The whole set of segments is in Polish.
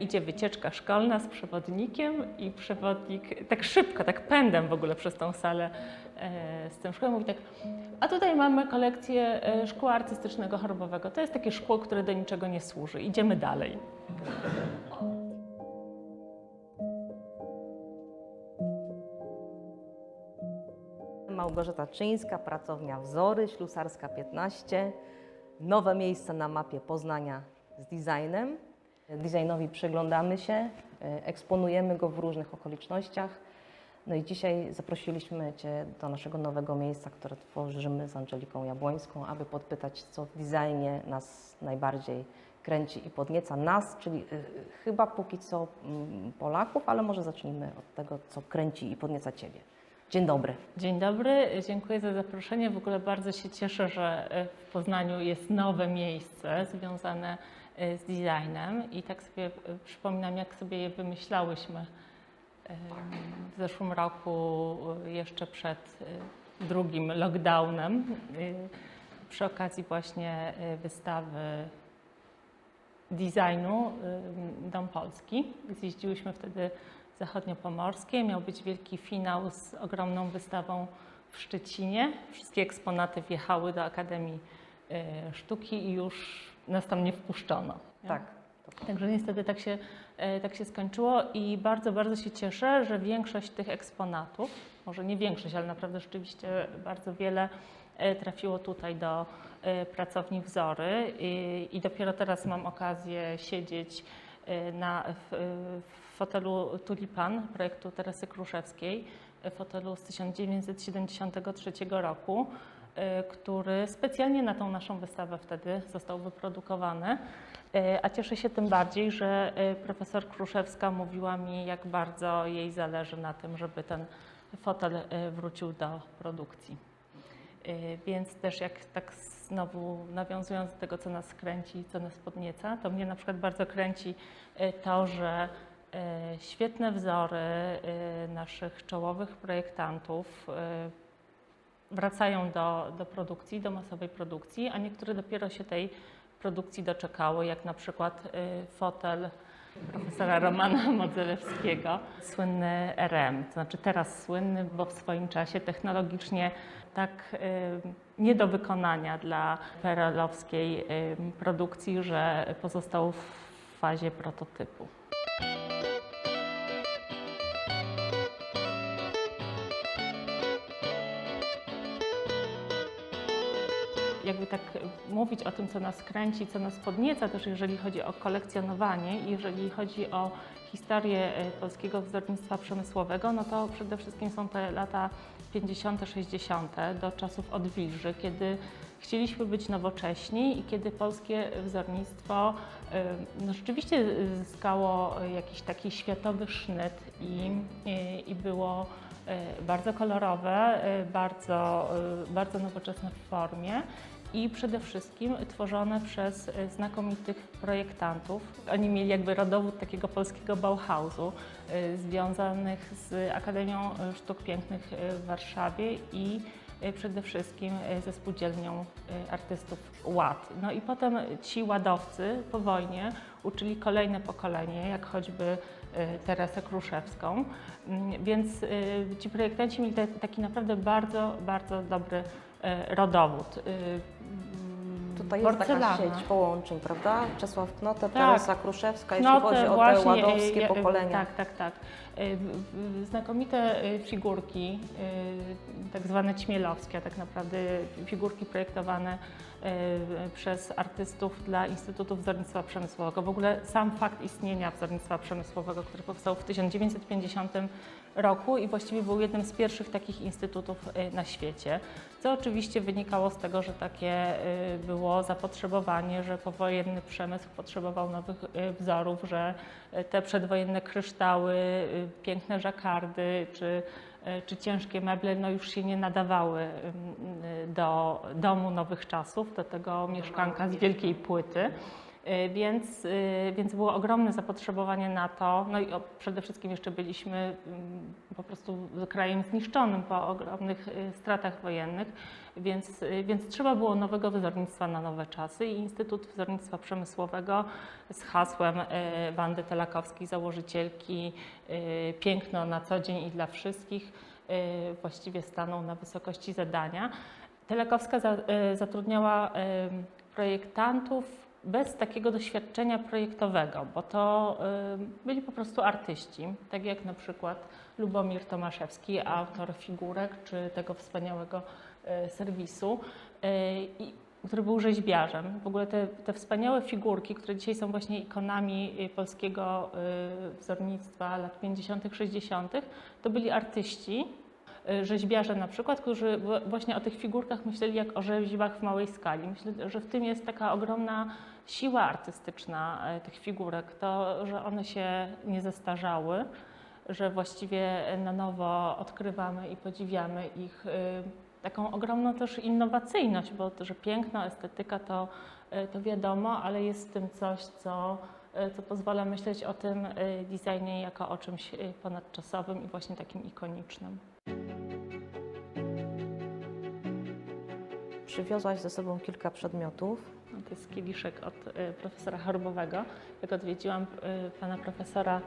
Idzie wycieczka szkolna z przewodnikiem i przewodnik tak szybko, tak pędem w ogóle przez tą salę e, z tym szkłem mówi tak, a tutaj mamy kolekcję e, szkła artystycznego chorobowego. To jest takie szkło, które do niczego nie służy. Idziemy dalej. Małgorzata Czyńska, pracownia Wzory, Ślusarska 15. Nowe miejsce na mapie Poznania z designem. Designowi przyglądamy się, e, eksponujemy go w różnych okolicznościach. No i dzisiaj zaprosiliśmy Cię do naszego nowego miejsca, które tworzymy z Angeliką Jabłońską, aby podpytać, co w designie nas najbardziej kręci i podnieca nas, czyli y, y, chyba póki co mm, Polaków, ale może zacznijmy od tego, co kręci i podnieca Ciebie. Dzień dobry. Dzień dobry, dziękuję za zaproszenie. W ogóle bardzo się cieszę, że e, w Poznaniu jest nowe miejsce związane e, z designem i tak sobie e, przypominam, jak sobie je wymyślałyśmy w zeszłym roku, e, jeszcze przed e, drugim lockdownem, e, przy okazji właśnie e, wystawy designu Dom Polski. Zjeździłyśmy wtedy zachodniopomorskie. Miał być wielki finał z ogromną wystawą w Szczecinie. Wszystkie eksponaty wjechały do Akademii Sztuki i już nas tam nie wpuszczono. nie? Tak. Także niestety tak się, e, tak się skończyło i bardzo, bardzo się cieszę, że większość tych eksponatów, może nie większość, ale naprawdę rzeczywiście bardzo wiele e, trafiło tutaj do e, pracowni Wzory i, i dopiero teraz mam okazję siedzieć na, w, w fotelu Tulipan projektu Teresy Kruszewskiej, fotelu z 1973 roku, który specjalnie na tą naszą wystawę wtedy został wyprodukowany. E, A cieszę się tym bardziej, że e, profesor Kruszewska mówiła mi, jak bardzo jej zależy na tym, żeby ten fotel wrócił do produkcji. Więc też jak tak znowu nawiązując do tego, co nas kręci, co nas podnieca, to mnie na przykład bardzo kręci to, że świetne wzory naszych czołowych projektantów wracają do, do produkcji, do masowej produkcji, a niektóre dopiero się tej produkcji doczekały, jak na przykład y, fotel profesora Romana Modzelewskiego, słynny RM, to znaczy teraz słynny, bo w swoim czasie technologicznie tak y, nie do wykonania dla perelowskiej y, produkcji, że pozostał w fazie prototypu. Jakby tak mówić o tym, co nas kręci, co nas podnieca, też jeżeli chodzi o kolekcjonowanie jeżeli chodzi o historię e, polskiego wzornictwa przemysłowego, no to przede wszystkim są te lata 50., 60. do czasów odwilży, kiedy chcieliśmy być nowocześni i kiedy polskie wzornictwo e, no, rzeczywiście zyskało jakiś taki światowy sznyt i, i, i było e, bardzo kolorowe, e, bardzo, e, bardzo nowoczesne w formie i przede wszystkim tworzone przez e, znakomitych projektantów. Oni mieli jakby rodowód takiego polskiego Bauhausu, e, związanych z Akademią Sztuk Pięknych e, w Warszawie i przede wszystkim ze spółdzielnią artystów ład. No i potem ci ładowcy po wojnie uczyli kolejne pokolenie, jak choćby Teresę Kruszewską, Mm, więc ci projektanci mieli ta- taki naprawdę bardzo, bardzo dobry rodowód. E, mm, Tutaj jest taka porcelana. sieć połączeń, prawda? Czesław Knote, Tak. Teresa Kruszewska, jeśli Knote, chodzi o te właśnie, ładowskie e, e, pokolenia. Tak, tak, tak. E, Znakomite e, figurki, e, tak zwane ćmielowskie, tak naprawdę figurki projektowane e, przez artystów dla Instytutu Wzornictwa Przemysłowego. W ogóle sam fakt istnienia wzornictwa przemysłowego, który powstał w 1950 roku i właściwie był jednym z pierwszych takich instytutów e, na świecie, co oczywiście wynikało z tego, że takie było zapotrzebowanie, że powojenny przemysł potrzebował nowych wzorów, że te przedwojenne kryształy, piękne żakardy czy, czy ciężkie meble no już się nie nadawały e, do domu nowych czasów, do tego mieszkanka z wielkiej płyty. Y, Więc, y, więc było ogromne zapotrzebowanie na to. No i przede wszystkim jeszcze byliśmy mm, po prostu krajem zniszczonym po ogromnych y, stratach wojennych, więc, więc trzeba było nowego wzornictwa na nowe czasy i Instytut Wzornictwa Przemysłowego z hasłem Wandy Telakowskiej, założycielki Piękno na co dzień i dla wszystkich właściwie stanął na wysokości zadania. Telakowska za, zatrudniała projektantów bez takiego doświadczenia projektowego, bo to y, byli po prostu artyści, tak jak na przykład Lubomir Tomaszewski, autor figurek czy tego wspaniałego y, serwisu, y, który był rzeźbiarzem. W ogóle te, te wspaniałe figurki, które dzisiaj są właśnie ikonami polskiego wzornictwa lat 50., 60., to byli artyści, rzeźbiarze na przykład, którzy właśnie o tych figurkach myśleli jak o rzeźbach w małej skali. Myślę, że w tym jest taka ogromna siła artystyczna e, tych figurek, to, że one się nie zestarzały, że właściwie na nowo odkrywamy i podziwiamy ich y, taką ogromną też innowacyjność, bo to, że piękno, estetyka to, y, to wiadomo, ale jest w tym coś, co, y, co pozwala myśleć o tym y, designie jako o czymś y, ponadczasowym i właśnie takim ikonicznym. Przywiozłaś ze sobą kilka przedmiotów. No, To jest kieliszek od y, profesora Chorbowego. Jak odwiedziłam y, pana profesora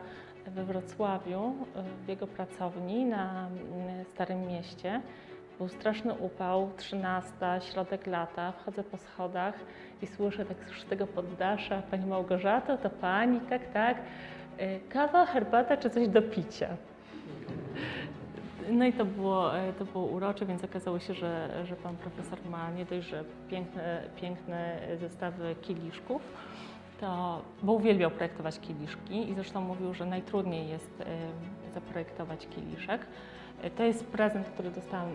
we Wrocławiu, y, w jego pracowni na Starym Mieście, był straszny upał, 13, środek lata, wchodzę po schodach i słyszę tak z tego poddasza, Pani Małgorzato, to Pani, tak, tak, kawa, herbata czy coś do picia. No i to było, e, to było urocze, więc okazało się, że, że pan profesor ma nie dość, że piękne, piękne zestawy kieliszków, to, bo uwielbiał projektować kieliszki i zresztą mówił, że najtrudniej jest e, zaprojektować kieliszek. E, To jest prezent, który dostałam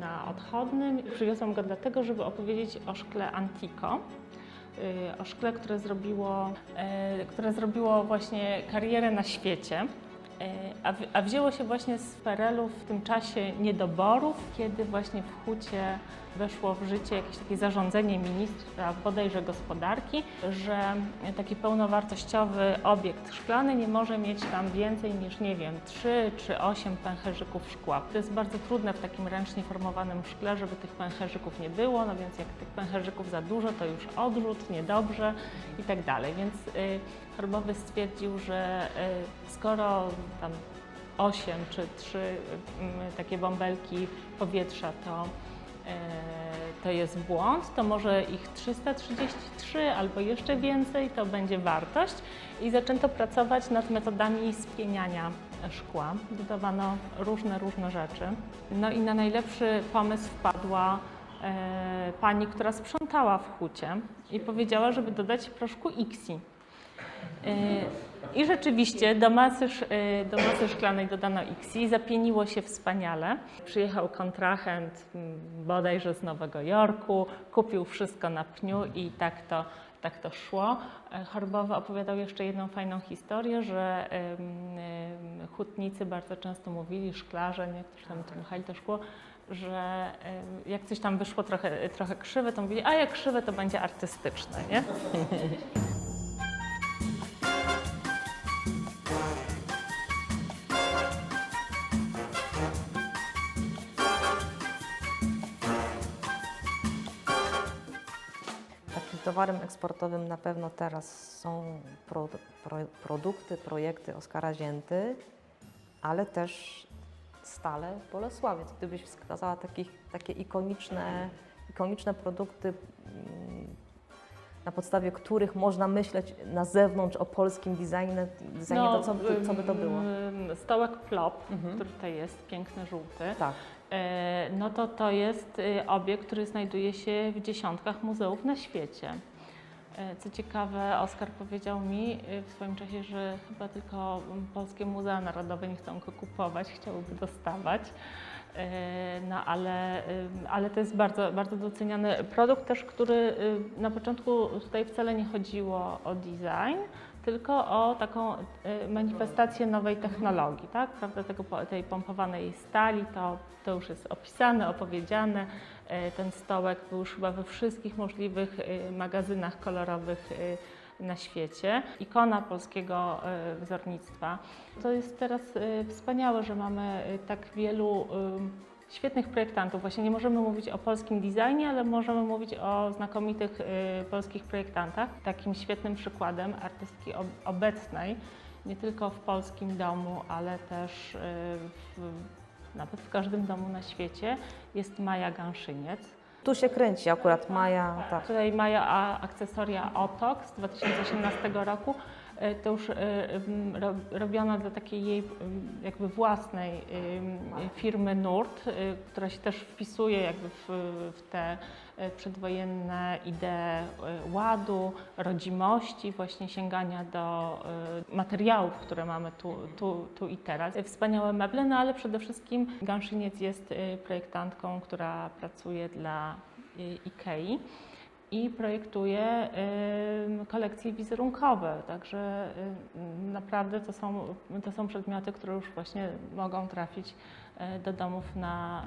na odchodnym. Przywiozłam go dlatego, żeby opowiedzieć o szkle Antico o szkle, które zrobiło, które zrobiło właśnie karierę na świecie. E, A, w- a wzięło się właśnie z PRL-u w tym czasie niedoborów, kiedy właśnie w Hucie weszło w życie jakieś takie zarządzenie ministra bodajże gospodarki, że taki pełnowartościowy obiekt szklany nie może mieć tam więcej niż, nie wiem, 3 czy 8 pęcherzyków szkła. To jest bardzo trudne w takim ręcznie formowanym szkle, żeby tych pęcherzyków nie było, no więc jak tych pęcherzyków za dużo, to już odrzut, niedobrze i tak dalej. Więc y, Herbowy stwierdził, że y, skoro tam 8 czy 3 y, takie bąbelki powietrza to, y, to jest błąd, to może ich 333 albo jeszcze więcej to będzie wartość. I zaczęto pracować nad metodami spieniania szkła. Dodawano różne, różne rzeczy. No i na najlepszy pomysł wpadła e, pani, która sprzątała w hucie i powiedziała, żeby dodać proszku Ixi. E, I rzeczywiście do masy, e, do masy szklanej dodano Ixi, zapieniło się wspaniale. Przyjechał kontrahent bodajże z Nowego Jorku, kupił wszystko na pniu i tak to, tak to szło. E, Chorbowy opowiadał jeszcze jedną fajną historię, że hutnicy bardzo często mówili, szklarze, nie, którzy tam dmuchali to szkło, że jak coś tam wyszło trochę, trochę krzywe, to mówili, a jak krzywe, to będzie artystyczne, nie? towarem eksportowym na pewno teraz są pro, pro, produkty, projekty Oskara Zięty, ale też stale Bolesławiec. Gdybyś wskazała takich, takie ikoniczne, ikoniczne produkty, mm, na podstawie których można myśleć na zewnątrz o polskim designie, designie to co, by- co by to było? ym, Stołek Plop, Mhm. który tutaj jest, piękny, żółty. Tak. E, No to to jest y, obiekt, który znajduje się w dziesiątkach muzeów na świecie. E, Co ciekawe, Oskar powiedział mi y, w swoim czasie, że chyba tylko polskie muzea narodowe nie chcą go kupować, chciałyby dostawać. E, No ale, ym, ale to jest bardzo, bardzo doceniany produkt też, który y, na początku tutaj wcale nie chodziło o design, tylko o taką y, manifestację nowej technologii, tak? Prawda, tego, tej pompowanej stali, to, to już jest opisane, opowiedziane. Y, Ten stołek był już chyba we wszystkich możliwych y, magazynach kolorowych na świecie. Ikona polskiego wzornictwa. To jest teraz wspaniałe, że mamy tak wielu świetnych projektantów. Właśnie nie możemy mówić o polskim designie, ale możemy mówić o znakomitych y, polskich projektantach. Takim świetnym przykładem artystki ob- obecnej, nie tylko w polskim domu, ale też y, w, nawet w każdym domu na świecie, jest Maja Ganszyniec. Tu się kręci akurat Maja, tak. Tutaj Maja a akcesoria Otok z 2018 roku. E, To już e, m, ro- robiono dla takiej jej jakby własnej firmy Nurt, e, która się też wpisuje jakby w, w te przedwojenne idee ładu, rodzimości, właśnie sięgania do materiałów, które mamy tu, tu, tu i teraz. Wspaniałe meble, no ale przede wszystkim Ganszyniec jest projektantką, która pracuje dla Ikei i projektuje kolekcje wizerunkowe. Także naprawdę to są, to są przedmioty, które już właśnie mogą trafić y, do domów na,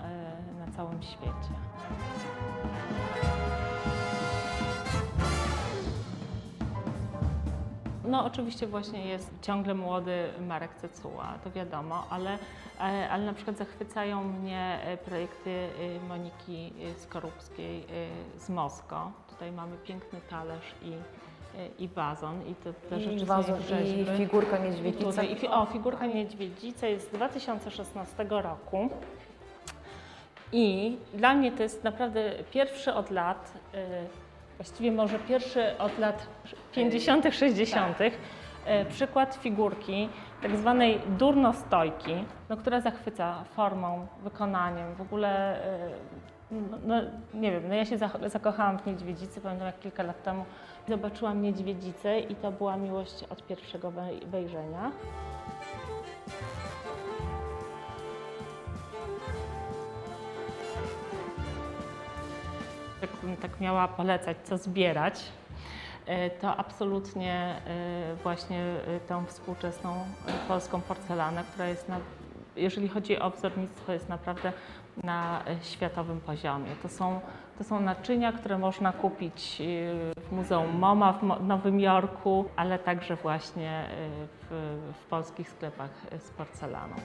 y, na całym świecie. No oczywiście właśnie jest ciągle młody Marek Cecuła, to wiadomo, ale, e, ale na przykład zachwycają mnie e, projekty e, Moniki e, Skorupskiej e, z Mosko. Tutaj mamy piękny talerz i, i wazon i te, te rzeczy są wazon, rzeźby. i figurka I niedźwiedzica. tutaj, i fi, o, figurka niedźwiedzica jest z 2016 roku. I dla mnie to jest naprawdę pierwszy od lat, y, właściwie może pierwszy od lat 50., 60., y, przykład figurki tak zwanej durnostojki, no, która zachwyca formą, wykonaniem. W ogóle, y, no, no, nie wiem, no ja się zakochałam w niedźwiedzicy, pamiętam jak kilka lat temu zobaczyłam niedźwiedzicę i to była miłość od pierwszego wej- wejrzenia. Jakbym tak miała polecać, co zbierać, e, to absolutnie e, właśnie e, tą współczesną polską porcelanę, która jest, na, jeżeli chodzi o wzornictwo, jest naprawdę na e, światowym poziomie. To są, to są naczynia, które można kupić e, w Muzeum MoMA w Nowym Jorku, ale także właśnie e, w, w polskich sklepach z porcelaną.